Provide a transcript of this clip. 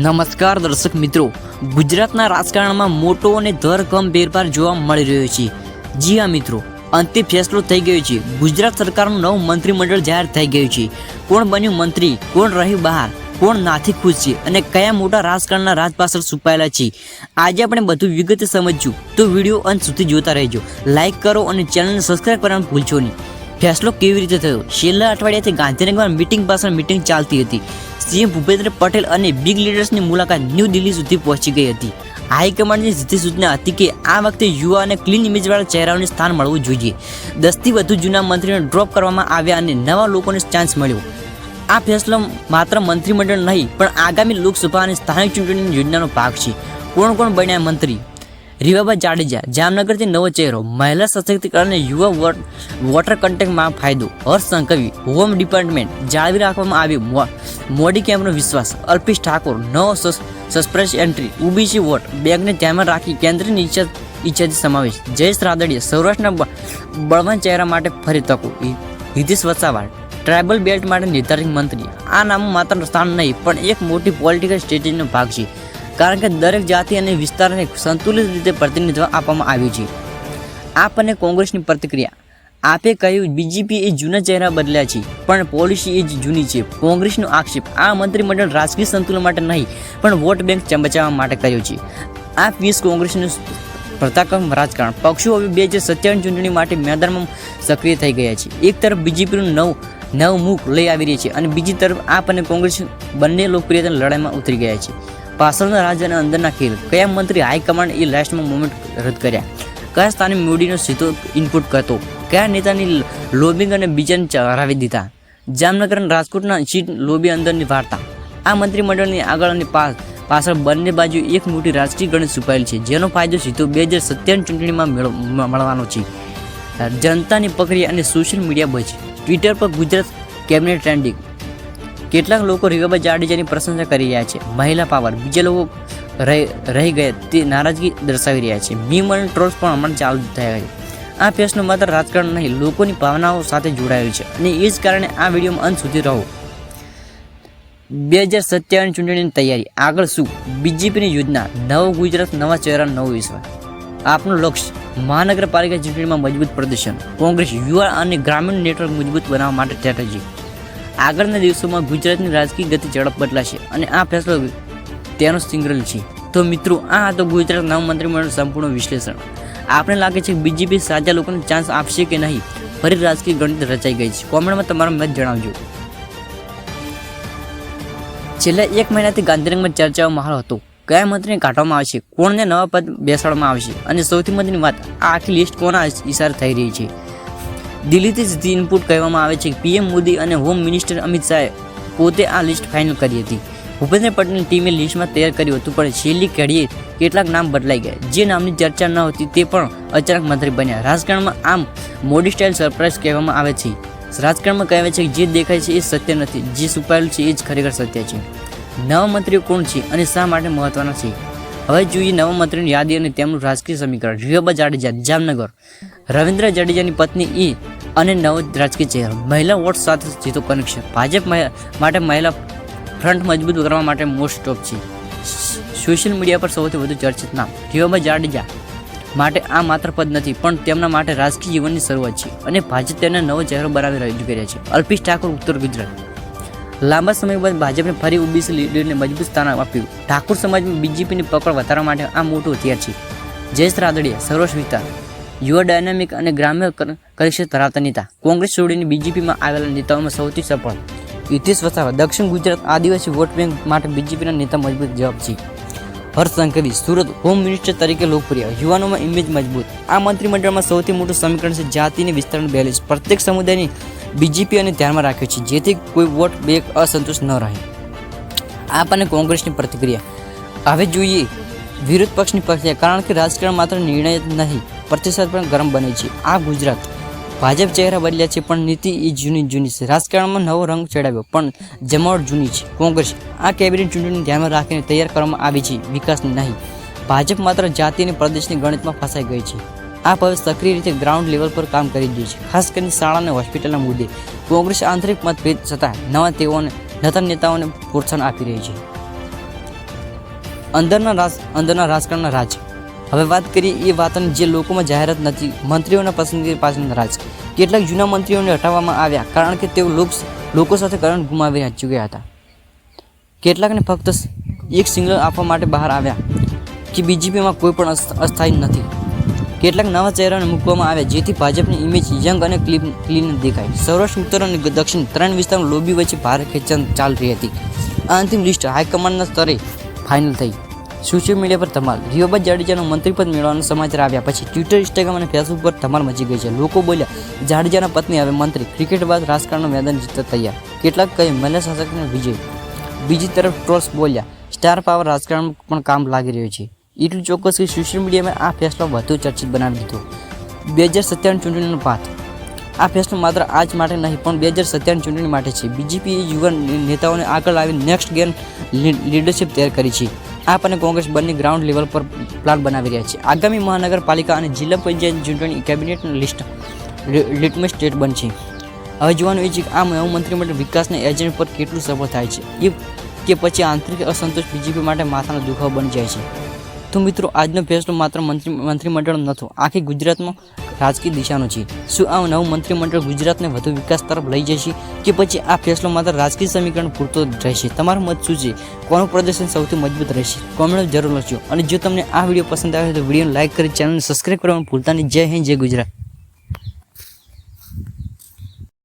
નમસ્કાર દર્શક મિત્રો. ગુજરાતના રાજકારણમાં મોટો અને ધરખમ ફેરફાર જોવા મળી રહ્યો છે. જી હા મિત્રો અંતિમ ફેસલો થઈ ગયો છે. ગુજરાત સરકારનું નવું મંત્રીમંડળ જાહેર થઈ ગયું છે. કોણ બન્યું મંત્રી, કોણ રહ્યું બહાર, કોણ નાથી ખુશ છે અને કયા મોટા રાજકારણના રાજ પાછળ છુપાયેલા છે. આજે આપણે બધું વિગતે સમજ્યું તો વીડિયો અંત સુધી જોતા રહેજો. લાઇક કરો અને ચેનલને સબસ્ક્રાઈબ કરવાનું ભૂલશો નહીં. ફેસલો કેવી રીતે થયો? છેલ્લા અઠવાડિયાથી ગાંધીનગરમાં મીટિંગ પાછળ મીટિંગ ચાલતી હતી. સીએમ ભૂપેન્દ્ર પટેલ અને બિગ લીડર્સની મુલાકાત ન્યૂ દિલ્હી સુધી પહોંચી ગઈ હતી. હાઈકમાન્ડની સીધી સૂચના હતી કે આ વખતે યુવા અને ક્લીન ઇમેજવાળા ચહેરાઓને સ્થાન મળવું જોઈએ. દસથી વધુ જૂના મંત્રીને ડ્રોપ કરવામાં આવ્યા અને નવા લોકોને ચાન્સ મળ્યો. આ ફેસલો માત્ર મંત્રીમંડળ નહીં, પણ આગામી લોકસભા અને સ્થાનિક ચૂંટણીની યોજનાનો ભાગ છે. કોણ કોણ બન્યા મંત્રી? રીવાબા જાડેજા, જામનગરથી નવો ચહેરો, મહિલા સશક્તિકરણ અને યુવા વોટ, વોટર કન્ટેક્ટમાં ફાયદો, હર્ષ સંકવી હોમ ડિપાર્ટમેન્ટ, જાળવી રાખવામાં આવ્યું મો- મોદી કેમ્પનો વિશ્વાસ? અલ્પેશ ઠાકોર, નવો સસ્પેન્સ એન્ટ્રી ઓબીસી વોટ બેંકને ધ્યાનમાં રાખી કેન્દ્રની ઈચ્છા ઈચ્છાથી સમાવેશ. જયેશ રાદડિયા, સૌરાષ્ટ્રના બળવાન ચહેરા માટે ફરી તકો. હિતેશ વસાવા ટ્રાઇબલ બેલ્ટ માટે નિર્ધારિત મંત્રી. આ નામ માત્ર સ્થાન નહીં, પણ એક મોટી પોલિટિકલ સ્ટ્રેટેજીનો ભાગ છે. કારણ કે દરેક જાતિ અને વિસ્તારને સંતુલિત રીતે પ્રતિનિધિત્વ આપવામાં આવ્યું છે. આપ અને કોંગ્રેસની પ્રતિક્રિયા. આપે કહ્યું બીજેપી એ જૂના ચહેરા બદલ્યા છે, પણ પોલિસી એ જૂની છે. કોંગ્રેસનો આક્ષેપ, આ મંત્રીમંડળ રાજકીય સંતુલન માટે નહીં, પણ વોટ બેંક બચાવવા માટે કર્યો છે. આ પીસ કોંગ્રેસનું પ્રતાકમ રાજકારણ. પક્ષો હવે બે હજાર સત્યાવીસ ચૂંટણી માટે મેદાનમાં સક્રિય થઈ ગયા છે. એક તરફ બીજેપીનું નવ નવ મુખ લઈ આવી રહી છે અને બીજી તરફ આપ અને કોંગ્રેસ બંને લોકપ્રિયતાની લડાઈમાં ઉતરી ગયા છે. પાછળના રાજ્યના અંદરના ખેલ. કયા મંત્રી હાઈકમાન્ડ એ લાસ્ટમાં મોમેન્ટ રદ કર્યા? કયા સ્થાને મૂડીનો સીધો ઇનપુટ કરતો? કયા નેતાની લોબિંગ અને બીજાને હરાવી દીધા? જામનગર અને રાજકોટના સીટ લોબી અંદરની વાર્તા. આ મંત્રીમંડળની આગળ અને પાછળ બંને બાજુ એક મોટી રાજકીય ગણિત છુપાયેલ છે, જેનો ફાયદો સીધો બે હજાર સત્યાવીસ ચૂંટણીમાં મેળ- મળવાનો છે. જનતાની પકડી અને સોશિયલ મીડિયા બચ. ટ્વિટર પર ગુજરાત કેબિનેટ ટ્રેન્ડિંગ કેટલાક લોકો રિવાબા જાડેજાની પ્રશંસા કરી રહ્યા છે. મહિલા પાવર. બીજા લોકો રહી ગયા તે નારાજગી દર્શાવી રહ્યા છે. મીમ અને ટ્રોલ્સ પણ હમણાં ચાલુ થયા છે. આ ફેસનો માત્ર રાજકારણ નહીં, લોકોની ભાવનાઓ સાથે જોડાયેલું છે. અને એ જ કારણે આ વિડીયોમાં અંત સુધી રહો. બે હજાર સત્યાવીસ ચૂંટણીની તૈયારી. આગળ શું? બીજેપીની યોજના. નવ ગુજરાત, નવા ચહેરા, નવો વિશ્વ. આપનું લક્ષ્ય, મહાનગરપાલિકા ચૂંટણીમાં મજબૂત પ્રદર્શન. કોંગ્રેસ યુવા અને ગ્રામીણ નેટવર્ક મજબૂત બનાવવા માટે સ્ટ્રેટેજી આગળના દિવસોમાં ગુજરાતની રાજકીય ગતિ ઝડપ બદલાશે અને આ ફેસલો તેનો સિંગલ છે. તો મિત્રો, આ હતો ગુજરાત નવ મંત્રીમંડળ સંપૂર્ણ વિશ્લેષણ. આપણે લાગે છે કે બીજેપી સાચા લોકોને ચાન્સ આપશે કે નહીં? ફરી રાજકીય ગણિત રચાઈ ગઈ છે. કોમેન્ટમાં તમારો મત જણાવજો. છેલ્લા એક મહિનાથી ગાંધીનગરમાં ચર્ચાઓ માહોલ હતો. કયા મંત્રીને કાઢવામાં આવશે? કોણને નવા પદ બેસાડવામાં આવશે? અને સૌથી મહત્વની વાત આ આખી લિસ્ટ કોના ઇશારે થઈ રહી છે? દિલ્હીથી સીધી ઇનપુટ કહેવામાં આવે છે કે પીએમ મોદી અને હોમ મિનિસ્ટર અમિત શાહે પોતે આ લિસ્ટ ફાઇનલ કરી હતી. ભૂપેન્દ્ર પટેલની ટીમે લિસ્ટમાં તૈયાર કર્યું હતું, પણ છેલ્લી ઘડીએ કેટલાક નામ બદલાઈ ગયા. જે નામની ચર્ચા ન હતી તે પણ અચાનક મંત્રી બન્યા. રાજકારણમાં આમ મોડી સ્ટાઇલ સરપ્રાઇઝ કહેવામાં આવે છે. રાજકારણમાં કહેવાય છે કે જે દેખાય છે એ સત્ય નથી. જે છુપાયેલું છે એ જ ખરેખર સત્ય છે. નવા મંત્રીઓ કોણ છે અને શા માટે મહત્વના છે? હવે જોઈએ નવા મંત્રીની યાદી અને તેમનું રાજકીય સમીકરણ. રિયોબા જાડેજા, જામનગર. રવિન્દ્ર જાડેજાની પત્ની ઈ અને નવો રાજકીય ચહેરો. મહિલા વોટ સાથે જીતો કનેક્શન ભાજપ માટે મહિલા ફ્રન્ટ મજબૂત કરવા માટે મોસ્ટ સ્ટોપ છે. સોશિયલ મીડિયા પર સૌથી વધુ ચર્ચિત નામ. રિયોબા જાડેજા માટે આ માત્ર પદ નથી, પણ તેમના માટે રાજકીય જીવનની શરૂઆત છે અને ભાજપ તેને નવો ચહેરો બનાવી રજૂ કર્યા છે. અલ્પેશ ઠાકોર, ઉત્તર ગુજરાત. લાંબા સમય બાદ ભાજપને ફરી ઓબીસી લીડરને મજબૂત સ્થાન આપ્યું. ઠાકોર સમાજમાં બીજેપીની પકડ વધારવા માટે આ મોટું હથિયાર છે. જયેશ રાદડિયા સૌરાષ્ટ્ર વિસ્તાર. યુવા ડાયનામિક અને ગ્રામ્ય કરિક્ષેત્ર ધરાવતા નેતા. કોંગ્રેસ છોડીને બીજેપીમાં આવેલા નેતાઓમાં સૌથી સફળ. હિતેશ વસાવા, દક્ષિણ ગુજરાત આદિવાસી વોટ બેંક માટે બીજેપીના નેતા મજબૂત જવાબ છે. હર્ષ સંઘવી, સુરત હોમ મિનિસ્ટર તરીકે લોકપ્રિય. યુવાનોમાં ઇમેજ મજબૂત. આ મંત્રીમંડળમાં સૌથી મોટું સમીકરણ છે જાતિની વિસ્તરણ બેલેન્સ. પ્રત્યેક સમુદાયની બીજેપી અને ધ્યાનમાં રાખ્યો છે. જેથી કોઈ વોટ બેંક અસંતોષ ન રહે. આ અને કોંગ્રેસની પ્રતિક્રિયા. હવે જોઈએ વિરોધ પક્ષની પ્રક્રિયા, કારણ કે રાજકારણ માત્ર નિર્ણય જ નહીં, પ્રતિસાદ પણ ગરમ બને છે. આ ગુજરાત ભાજપ ચહેરા બદલ્યા છે, પણ નીતિ એ જૂની જૂની છે. રાજકારણમાં નવો રંગ ચડાવ્યો, પણ જમાવટ જૂની છે. કોંગ્રેસ આ કેબિનેટ ચૂંટણીને ધ્યાનમાં રાખીને તૈયાર કરવામાં આવી છે. વિકાસની નહીં. ભાજપ માત્ર જાતિ અને પ્રદેશની ગણિતમાં ફસાઈ ગઈ છે. આ હવે સક્રિય રીતે ગ્રાઉન્ડ લેવલ પર કામ કરી રહી છે. ખાસ કરીને શાળા અને હોસ્પિટલના મુદ્દે. કોંગ્રેસ આંતરિક મતભેદ છતાં નવા તેઓને નતન નેતાઓને પ્રોત્સાહન આપી રહી છે. અંદરના રાજ, અંદરના રાજકારણના રાજ. હવે વાત કરીએ એ વાતની જે લોકોમાં જાહેરાત નથી, મંત્રીઓના પસંદગી પાછળના રાજ. કેટલાક જૂના મંત્રીઓને હટાવવામાં આવ્યા કારણ કે તેઓ લોક સાથે કરણ ગુમાવી ચૂક્યા હતા. કેટલાકને ફક્ત એક સિંગલ આપવા માટે બહાર આવ્યા કે બીજેપીમાં કોઈ પણ અસ્થાયી નથી. કેટલાક નવા ચહેરાને મૂકવામાં આવ્યા, જેથી ભાજપની ઇમેજ યંગ અને ક્લીન ક્લીન દેખાય. સૌરાષ્ટ્ર ઉત્તર અને દક્ષિણ ત્રણ વિસ્તારમાં લોબી વચ્ચે ભારે ખેંચાણ ચાલી રહી હતી. આ અંતિમ લિસ્ટ હાઈકમાન્ડના સ્તરે ફાઇનલ થઈ. સોશિયલ મીડિયા પર ધમાલ. રિયોબા જાડેજાનું મંત્રીપદ મેળવવાનો સમાચાર આવ્યા પછી ટ્વિટર ઇન્સ્ટાગ્રામ અને ફેસબુક પર ધમાલ મચી ગઈ છે. લોકો બોલ્યા, જાડેજાના પત્ની હવે મંત્રી. ક્રિકેટ બાદ રાજકારણનું મેદાન જીતતા તૈયાર. કેટલાક કહે મહિલા શાસકને વિજય. બીજી તરફ ટ્રોલ્સ બોલ્યા સ્ટાર પાવર રાજકારણ પણ કામ લાગી રહ્યું છે. એટલું ચોક્કસ કે સોશિયલ મીડિયામાં આ ફેસલો વધુ ચર્ચિત બનાવી દીધો. બે હજાર સત્તાવન ચૂંટણીનો પાથ આ ફેસલો માત્ર આજ માટે નહીં, પણ બે હજાર સત્તાવન ચૂંટણી માટે છે. બીજેપી યુવાન નેતાઓને આગળ આવી નેક્સ્ટ ગેન લીડરશિપ તૈયાર કરી છે. આપ અને કોંગ્રેસ બંને ગ્રાઉન્ડ લેવલ પર પ્લાન બનાવી રહ્યા છે. આગામી મહાનગરપાલિકા અને જિલ્લા પંચાયત ચૂંટણી કેબિનેટનું લિસ્ટ લિટમસ સ્ટેટ બનશે. હવે જોવાનું એ છે કે આ નવું મંત્રીમંડળ વિકાસના એજન્ટ પર કેટલું સફળ થાય છે. એ કે પછી આંતરિક અસંતોષ બીજેપી માટે માથાનો દુખાવો બની જાય છે. તો મિત્રો, આજનો ફેસલો માત્ર મંત્રી મંત્રીમંડળનો નહોતો, આખી ગુજરાતમાં રાજકીય દિશાનો છે. શું આ નવું મંત્રીમંડળ ગુજરાતને વધુ વિકાસ તરફ લઈ જશે કે પછી આ ફેસલો માત્ર રાજકીય સમીકરણ પૂરતો રહેશે? તમારો મત શું છે? કોનું પ્રદર્શન સૌથી મજબૂત રહેશે? કોમેન્ટ જરૂર લખજો. અને જો તમને આ વીડિયો પસંદ આવે તો વિડીયોને લાઇક કરી, ચેનલને સબસ્ક્રાઈબ કરવાનું ભૂલતા નહીં. જય હિન્દ, જય ગુજરાત.